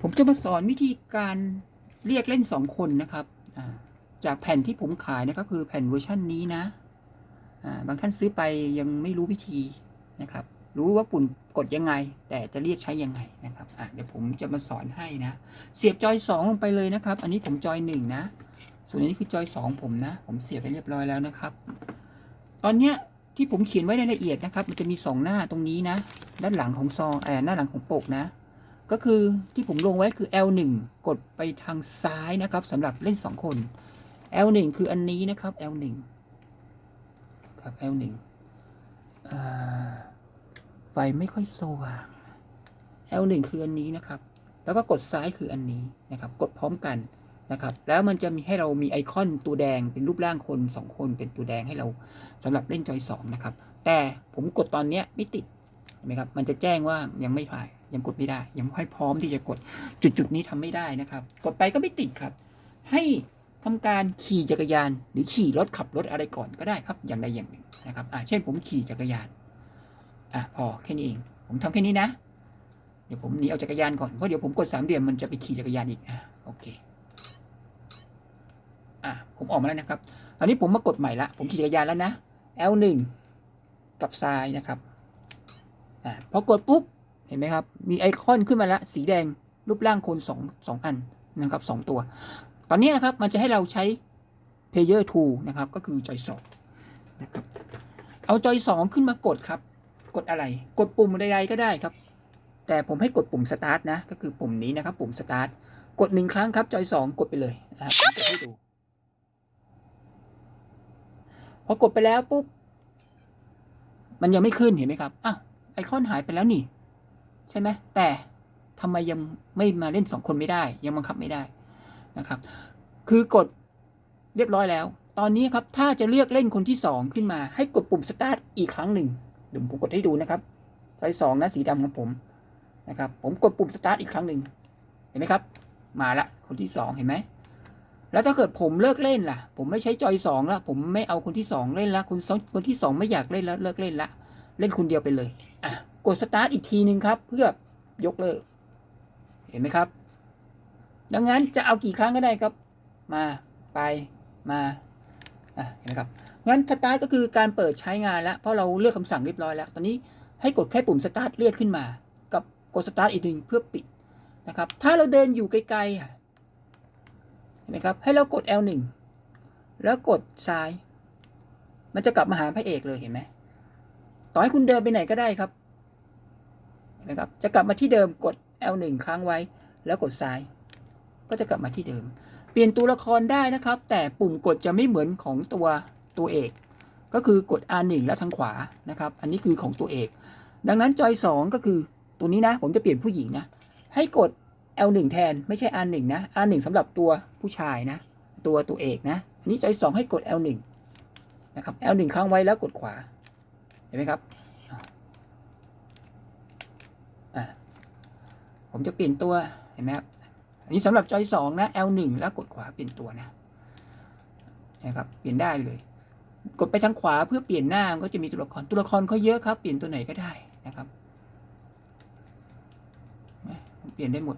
ผมจะมาสอนวิธีการเรียกเล่นสองคนนะครับจากแผ่นที่ผมขายนะครับคือแผ่นเวอร์ชันนี้นะบางท่านซื้อไปยังไม่รู้วิธีนะครับ รู้ว่าปุ่นกดยังไง แต่จะเรียกใช้ยังไงนะครับเดี๋ยวผมจะมาสอนให้นะ เสียบจอยสองลงไปเลยนะครับ อันนี้ผมจอยหนึ่งนะ ส่วนนี้คือจอยสองผมนะ ผมเสียบไปเรียบร้อยแล้วนะครับ ตอนเนี้ยที่ผมเขียนไว้ในรายละเอียดนะครับ มันจะมีสองหน้าตรงนี้นะ ด้านหลังของซองเออหน้าหลังของปกนะ ก็คือที่ผมลงไว้คือ L1 กดไปทางซ้ายนะครับสำหรับเล่น 2 คน L1 คืออันนี้นะครับ L1 ครับ L1 อ่าไฟไม่ค่อยสว่าง L1 คืออันนี้นะครับ แล้วก็กดซ้ายคืออันนี้นะครับ กดพร้อมกันนะครับ แล้วมันจะมีให้เรามีไอคอนตัวแดงเป็นรูปร่างคน 2 คนเป็นตัวแดงให้เราสำหรับเล่นจอย2นะครับ แต่ผมกดตอนเนี้ยไม่ติด ไหมครับ มันจะแจ้งว่ายังไม่ผ่านยังกดไม่ได้ ยังไม่พร้อมที่จะกด จุดจุดๆนี้ทำไม่ได้นะครับ กดไปก็ไม่ติดครับ ให้ทำการขี่จักรยาน หรือขี่รถขับรถอะไรก่อนก็ได้ครับ อย่างใดอย่างหนึ่งนะครับอ่าเช่นผมขี่จักรยานอะพอแค่นี้เอง ผมทำแค่นี้นะ เดี๋ยวผมหนีเอาจักรยานก่อน เพราะเดี๋ยวผมกดสามเหลี่ยมมันจะไปขี่จักรยานอีกอะโอเคอะผมออกมาแล้วนะครับ ตอนนี้ผมมากดใหม่ละ ผมขี่จักรยานแล้วนะ L1 กับซ้ายนะครับ อะพอกดปุ๊บเห็นไหมครับ มีไอคอนขึ้นมาแล้ว สีแดงรูปร่างคนสองสองอันนะครับสองตัว ตอนนี้นะครับมันจะให้เราใช้ Player 2 นะครับ ก็คือจอยสองนะครับเอาจอยสองขึ้นมากดครับ กดอะไร กดปุ่มใดๆก็ได้ครับ แต่ผมให้กดปุ่มสตาร์ทนะ ก็คือปุ่มนี้นะครับ ปุ่มสตาร์ทกดหนึ่งครั้งครับจอยสองกดไปเลยนะครับกดให้ดูพอกดไปแล้วปุ๊บมันยังไม่ขึ้นเห็นไหมครับอ้าว ไอคอนหายไปแล้วนี่ ใช่ไหมแต่ทำไมยังไม่มาเล่นสองคนไม่ได้ ยังบังคับไม่ได้นะครับ คือกดเรียบร้อยแล้ว ตอนนี้ครับถ้าจะเลือกเล่นคนที่สองขึ้นมา ให้กดปุ่มสตาร์ทอีกครั้งหนึ่งเดี๋ยวผมกดให้ดูนะครับจอยสองนะสีดำของผมนะครับ ผมกดปุ่มสตาร์ทอีกครั้งหนึ่งเห็นไหมครับ มาละคนที่สองเห็นไหมแล้วถ้าเกิดผมเลิกเล่นล่ะ ผมไม่ใช้จอยสองละผมไม่เอาคนที่สองเล่นละคนสองคนที่สองไม่อยากเล่นแล้วเลิกเล่นละ เล่นคนเดียวไปเลยอะกดสตาร์ทอีกทีหนึ่งครับ เพื่อยกเลิก เห็นไหมครับ ดังนั้นจะเอากี่ครั้งก็ได้ครับ มาไปมาอะเห็นไหมครับงั้นสตาร์ทก็คือการเปิดใช้งานแล้วเพราะเราเลือกคำสั่งเรียบร้อยแล้ว ตอนนี้ให้กดแค่ปุ่มสตาร์ทเรียกขึ้นมา กับกดสตาร์ทอีกหนึ่งเพื่อปิดนะครับ ถ้าเราเดินอยู่ไกลๆอะเห็นไหมครับ ให้เรากด L1 แล้วกดซ้าย มันจะกลับมาหาพระเอกเลยเห็นไหม ต่อให้คุณเดินไปไหนก็ได้ครับเห็นไหมครับ จะกลับมาที่เดิมกด L1 ค้างไว้ แล้วกดซ้าย ก็จะกลับมาที่เดิม เปลี่ยนตัวละครได้นะครับ แต่ปุ่มกดจะไม่เหมือนของตัวตัวเอก ก็คือกด R1 แล้วทางขวานะครับ อันนี้คือของตัวเอก ดังนั้นจอย 2 ก็คือตัวนี้นะ ผมจะเปลี่ยนผู้หญิงนะ ให้กด L1 แทนไม่ใช่ R1 นะ R1 สำหรับตัวผู้ชายนะ ตัวตัวเอกนะ อันนี้จอย 2 ให้กด L1 นะครับ L1 ค้างไว้แล้วกดขวา เห็นไหมครับผมจะเปลี่ยนตัวเห็นไหมครับอันนี้สำหรับจอย2นะ L1 แล้วกดขวาเปลี่ยนตัวนะนะครับเปลี่ยนได้เลย กดไปทางขวาเพื่อเปลี่ยนหน้ามันก็จะมีตัวละครตัวละครเขาเยอะครับ เปลี่ยนตัวไหนก็ได้นะครับเปลี่ยนได้หมด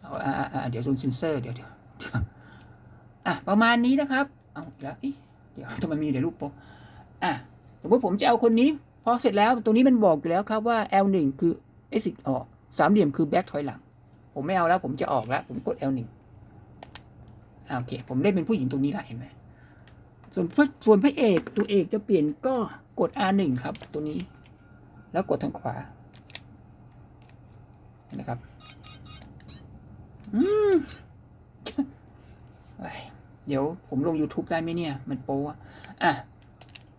เอาอ่าอ่าเดี๋ยวโดนเซนเซอร์เดี๋ยวเดี๋ยวอะประมาณนี้นะครับเอาแล้วอิเดี๋ยวทำไมมีเดี๋ยวรูปโป๊ะอะ สมมติผมจะเอาคนนี้พอเสร็จแล้วตรงนี้มันบอกอยู่แล้วครับว่า L1 คือ exit ออกสามเหลี่ยมคือ back ถอยหลัง ผมไม่เอาแล้ว ผมจะออกแล้ว ผมกด L1 โอเค ผมเล่นเป็นผู้หญิงตรงนี้ละเห็นไหมส่วนส่วนพระเอกตัวเอกจะเปลี่ยนก็กด R1 ครับ ตัวนี้ แล้วกดทางขวานไหมครับ อืมเฮ้ยเดี๋ยวผมลง YouTube ได้ไหมเนี่ย มันโป๊ะอะ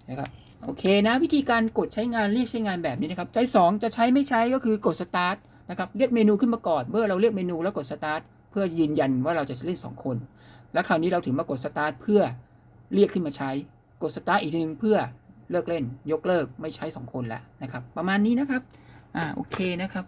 นะครับ โอเคนะวิธีการกดใช้งานเรียกใช้งานแบบนี้นะครับใจสองจะใช้ไม่ใช้ก็คือกด Start นะครับเรียกเมนูขึ้นมาก่อน เมื่อเราเรียกเมนูแล้วกด Start เพื่อยืนยันว่าเราจะเล่นสองคน แล้วคราวนี้เราถึงมากด Start เพื่อเรียกขึ้นมาใช้กดสตาร์ทอีกทีหนึ่งเพื่อเลิกเล่น ยกเลิกไม่ใช้สองคนแล้วนะครับ ประมาณนี้นะครับอ่าโอเคนะครับ